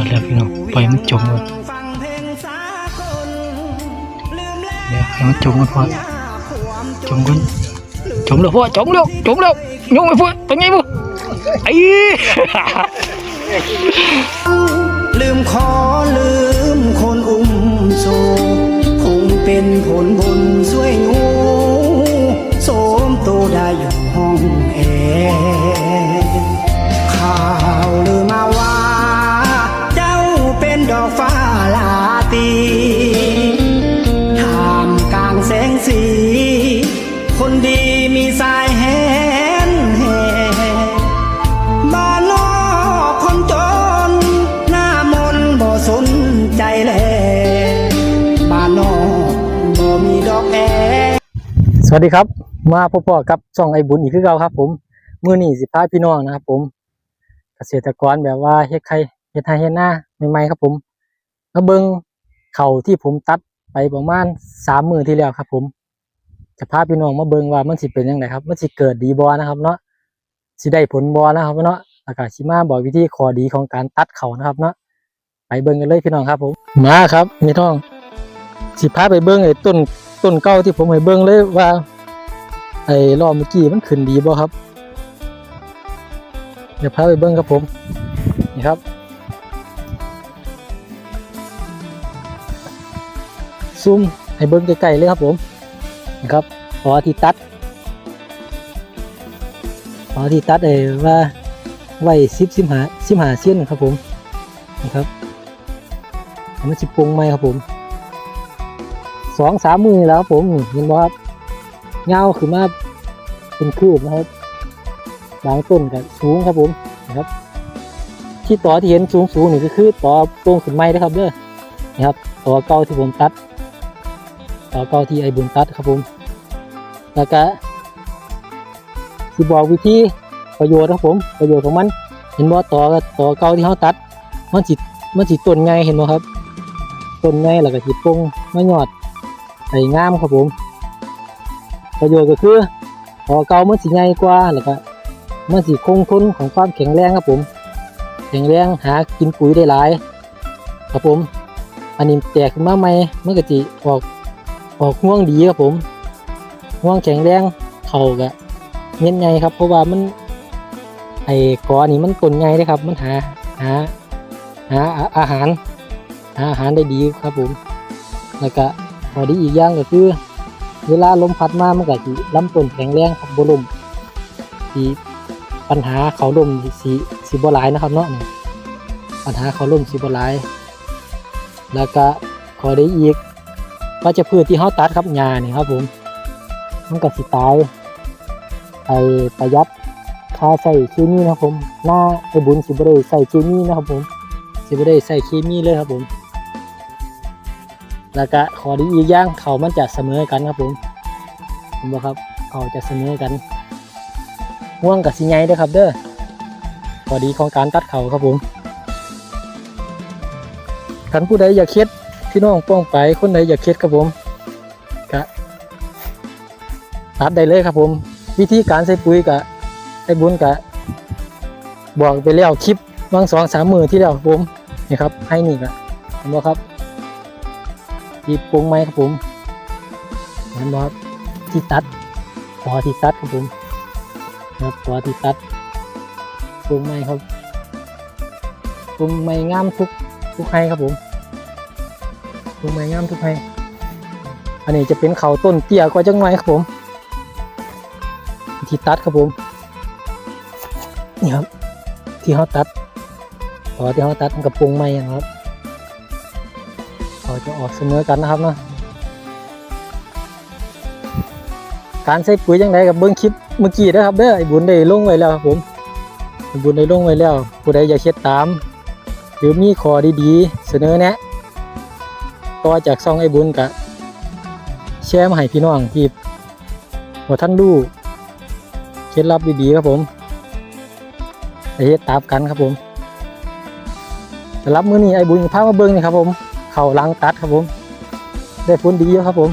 อดแล้วพี่น้องปล่อยมันจมก่อนเดี๋ยวให้มันจมก่อนพ่อจมก่อนจมแล้วพ่อจมแล้วจมแล้วยงไปพ่อเป็นไงพ่อไอ้ลืมขอลืมคนอุ้มโศกคงเป็นผลบุญช่วยหนูโสมโตได้อยู่ห้องแอร์ สายแหนแหบ้านนอกคนจน หน้ามนบ่สนใจแลบ้านนอกบ่มีดอกแอสวัสดีครับ มาพบๆกับช่องไอ้บุญอีกคือเก่าครับ ผมมื้อนี้สิพาพี่น้องนะครับ ผม เกษตรกรแบบว่าเฮ็ดไข่เฮ็ดไร่เฮ็ดหน้าใหม่ๆครับ ผมมาเบิ่งเข่าที่ผมตัดไปประมาณสามมือที่แล้วครับ ผม จะพาพี่น้องมาเบิ่งว่ามันสิเป็นจังไดครับ มันสิเกิดดีบ่นะครับ เนาะสิได้ผลบ่นะครับเนาะแล้วก็สิมาบอกวิธีข้อดีของการตัดเขานะครับ เนาะไปเบิ่งกันเลยพี่น้องครับผมมาครับพี่น้อง สิพาไปเบิ่งไอ้ต้นต้นเก่าที่ผมให้เบิ่งเลยว่า ไอ้รอบเมื่อกี้มันขึ้นดีบ่ครับ เดี๋ยวพาไปเบิ่งครับผมนี่ครับซูมให้เบิ่งใกล้ๆเลยครับผม นี่ครับพอที่ตัดพอที่ตัดเอ้ว่าไว้สิบสิบหาสิบหาเส้นครับผมนี่ครับเอามันสิปรุงไหมครับผมสองสามมือแล้วครับผมเห็นบ่ครับเงาขึ้นมาเป็นคืบนะครับบางต้นก็สูงครับผมนะครับ ที่ต่อที่เห็นสูงสูงๆนี่ก็คือต่อโป่งขึ้นไม้นะครับเด้อนี่ครับต่อเก่าที่ผมตัด ต่อเก่าที่ไอบุญตัดครับผมแล้วก็ที่บอกวิธีประโยชน์ครับผมประโยชน์ของมัน เห็นบ่ต่อต่อเก่าที่เขาตัด มันสิมันสิต้นไงเห็นบ่ครับต้นไงแล้วก็สิโป่งมายอดไอ้งามครับผม ประโยชน์ก็คือพอเก่ามันสิใหญ่กว่าแล้วก็มันสิคงทนของความแข็งแรงครับผม แข็งแรงหากินปุ๋ยได้หลาย ครับผม อันนี้แตกขึ้นมาใหม่มันก็สิออก ออกห่วงดีครับผมห่วงแข็งแรงเข่าก็เม็ดใหญ่ครับ เพราะว่ามันไอ้กอนี่มันต้นใหญ่เลยครับ มันหาหาหาอาอาหาร หาอาหารได้ดีครับผมแล้วก็พอดีอีกอย่างก็คือ เวลาลมพัดมามันก็สิลำต้นแข็งแรงครับบ่ลมสีปัญหาเขาลมสีสีบ่หลายนะครับเนาะนี่ปัญหาเขาลมสีบ่หลาย แล้วก็ขอได้อีก ว่าจะพืชที่เฮาตัดครับหญ้านี่ครับผมมันก็สิตายไปประหยัดค่าใส่เคมีนะครับผมหน้าไอ้บุญสิบ่ได้ใส่เคมีนะครับผมสิบ่ได้ใส่เคมีเลยครับผม แล้วก็ขอดีอีกอย่างเขามันจะเสมอกันครับผมเห็นบ่ครับเขาจะเสมอกันห่วงกับสิไงด้อครับ เด้อขอดีของการตัดเขาครับผมท่านผู้ใดอยากเค็ด พี่น้องป้องไปคนใดอยากเค็ดครับผมก็ตัดได้เลยครับผม วิธีการใส่ปุ๋ยกะไอ้บุญกะ บอกไปแล้วคลิปบางสองสามมือที่แล้วครับผมนี่ครับ ให้นี่กะเห็นบ่ครับที่ปรุงไม้ครับผมเห็นไหมครับที่ตัดพอที่ตัดครับผมครับพอที่ตัดปรุงไม้ครับปรุงไม้งามทุกทุกให้ครับผม ปรุงไม้งามทุกให้อันนี้จะเป็นเขาต้นเตี้ยกว่าจังหน่อยครับผมที่ตัดครับผมนี่ครับ ที่เขาตัดพอที่เขาตัดกับปุงไม้นะครับเขาจะออกเสมอกันนะครับเนาะการใส่ปุ๋ยยังไงกับเบิ้งคลิปเมื่อกี้นะครับเด้อไอ้บุญได้ลงไว้แล้วครับผมบุญได้ลงไว้แล้ว ผู้ใดอยากเฮ็ดตาม หรือมีข้อดีๆ เสนอแนะ ต่อจากซองไอ้บุญกะแชร์มาให้พี่น้องที่หัวท่านดูเคล็ดลับดีๆครับผมไปเฮ็ดตามกันครับผมสำหรับมือนี้ไอ้บุญพามาเบิ่งนี่ครับผม เข่าลังตัดครับผม ได้ผลดีอยู่ครับผม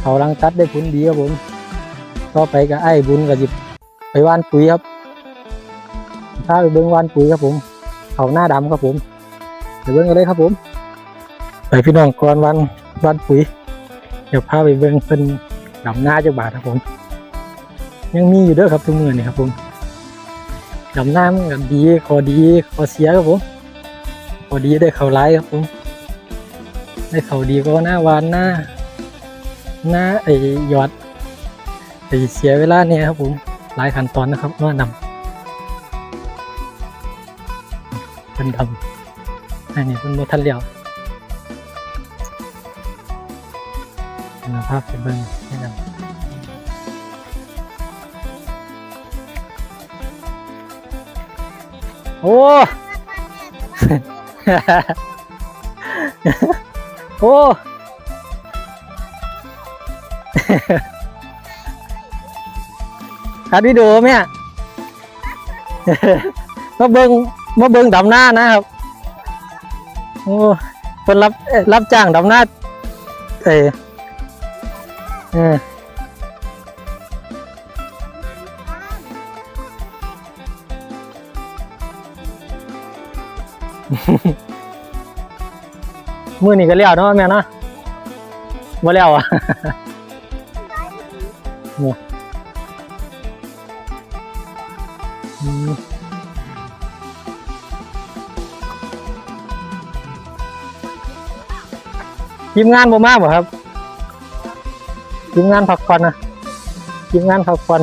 เข่าลังตัดได้ผลดีครับผม ต่อไปก็ไอ้บุญก็จิไปว่านปุ๋ยครับพาไปเบิ่งว่านปุ๋ยครับผม เข่าหน้าดำครับผมไปเบิ้งกันเลยครับผม ไปพี่น้องก่อนวันวันปุ๋ย เดี๋ยวพาไปเบิ้งเป็นดำหน้าเจ้าบาทครับผม ยังมีอยู่เด้อครับทุกเมือนี่ครับผมดำหน้ามันก็ดีขอดีขอเสียครับผมขอดีได้เขาร้ายครับผมได้เขาดีก็หน้าวานหน้า หน้าไอ้ยอดไอ้เสียเวลาเนี่ยครับผมหลายขั้นตอนนะครับนวดดำเป็นดำอันนี้เป็นโมทันเลียว ภาพเป็นเบิ้งให้ดำโอ้โอ้อัดวิดีโอไหมอะมาเบิงมาเบิงดำหน้านะครับโอ้เป็นรับรับจ้างดำหน้าเออ เออมือนี่ก็เลี้ยวเนาะแม่เนาะบ่เลี้ยวอะอืมทีมงานบ่มากบ่ครับ ทีมงานพักผ่อนนะทีมงานพักผ่อน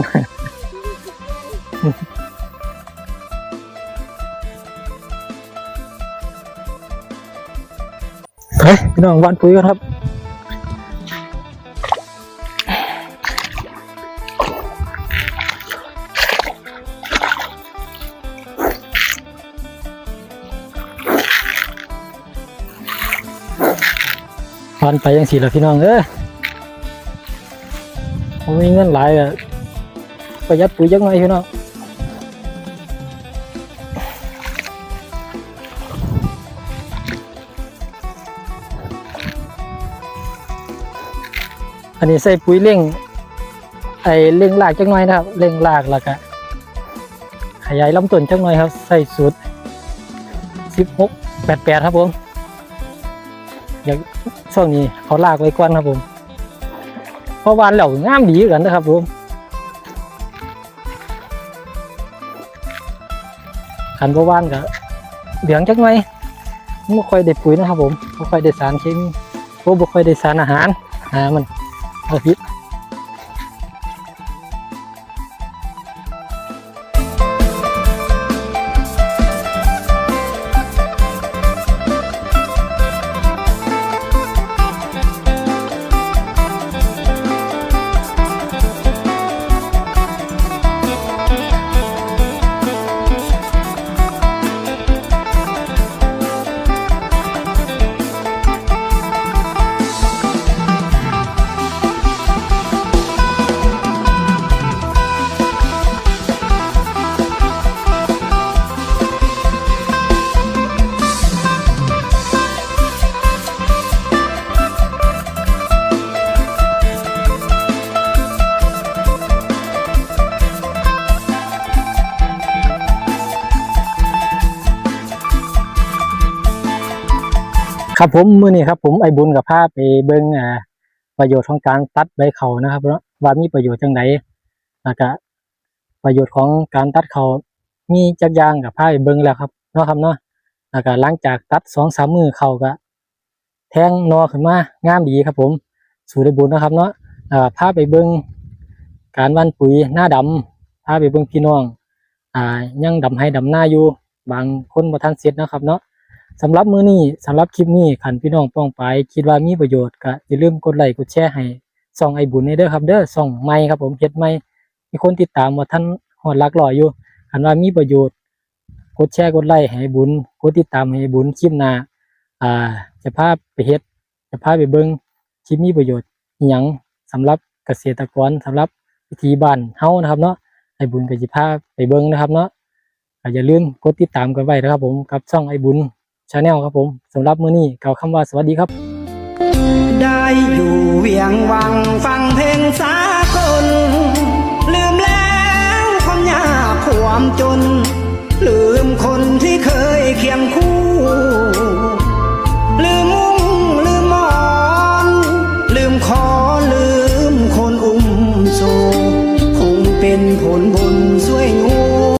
เฮ้ยพี่น้องวันปุ๋ยกันครับวันไปยังสี่ละพี่น้องเอ้ ผมมีเงินหลายอะประหยัดปุ๋ยจังไงพี่น้องอันนี้ใส่ปุ๋ยเร่งไอเร่งรากจังหน่อยนะครับเร่งรากแล้วก็ขยายลำต้นจังหน่อยครับ ใส่สูตรสิบหกแปดแปดครับผม อยากช่วงนี้เขาลากไว้ก่อนครับผม พอวานเหล่างามดีกันนะครับผมขันพอวานก็เหลืองจักหน่อยไม่ค่อยได้ปุ๋ยนะครับผมไม่ค่อยได้สารเคมีไม่ค่อยได้สารอาหารหามันเอาพิษ ครับผมมือนี้ครับผมไอ้บุญกับภาพไปเบิ้งอ่าประโยชน์ของการตัดใบเขานะครับเนาะว่ามีประโยชน์จังไดแล้วก็ประโยชน์ของการตัดเขามีจักยางกับภาพไปเบิ้งแล้วครับเนาะครับเนาะแล้วก็หลังจากตัดสองสามมือเขาก็แทงนอขึ้นมางามดีครับผมสู่ได้บุญนะครับเนาะอ่าพาไปเบิ้งการวันปุ๋ยหน้าดำพาไปเบิ้งพี่น้องอ่ายังดำให้ดำหน้าอยู่บางคนบ่ทันเสร็จนะครับเนาะ สำหรับมือนี้สำหรับคลิปนี้ขันพี่น้องป้องไป คิดว่ามีประโยชน์ก็อย่าลืมกดไลค์กดแชร์ให้ส่องไอบุญให้เด้อครับเด้อส่องใหม่ครับผมเฮ็ดใหม่มีคนติดตามว่าท่านฮอดหลักร้อยอยู่คันว่ามีประโยชน์ กดแชร์กดไลค์ให้บุญกดติดตามให้บุญคลิปหน้าอ่าจะพาไปเฮ็ดจะพาไปเบิ่งคลิปมีประโยชน์อหยังสำหรับเกษตรกรสำหรับวิถีบ้านเฮานะครับเนาะไอ้บุญก็สิพาไปเบิ่งนะครับเนาะอย่าลืมกดติดตามกันไว้นะครับผมกับช่องไอ้บุญ ชาแนลครับผมสำหรับมื้อนี้กล่าวคำว่าสวัสดีครับ ได้อยู่เวียงวังฟังเพลงสา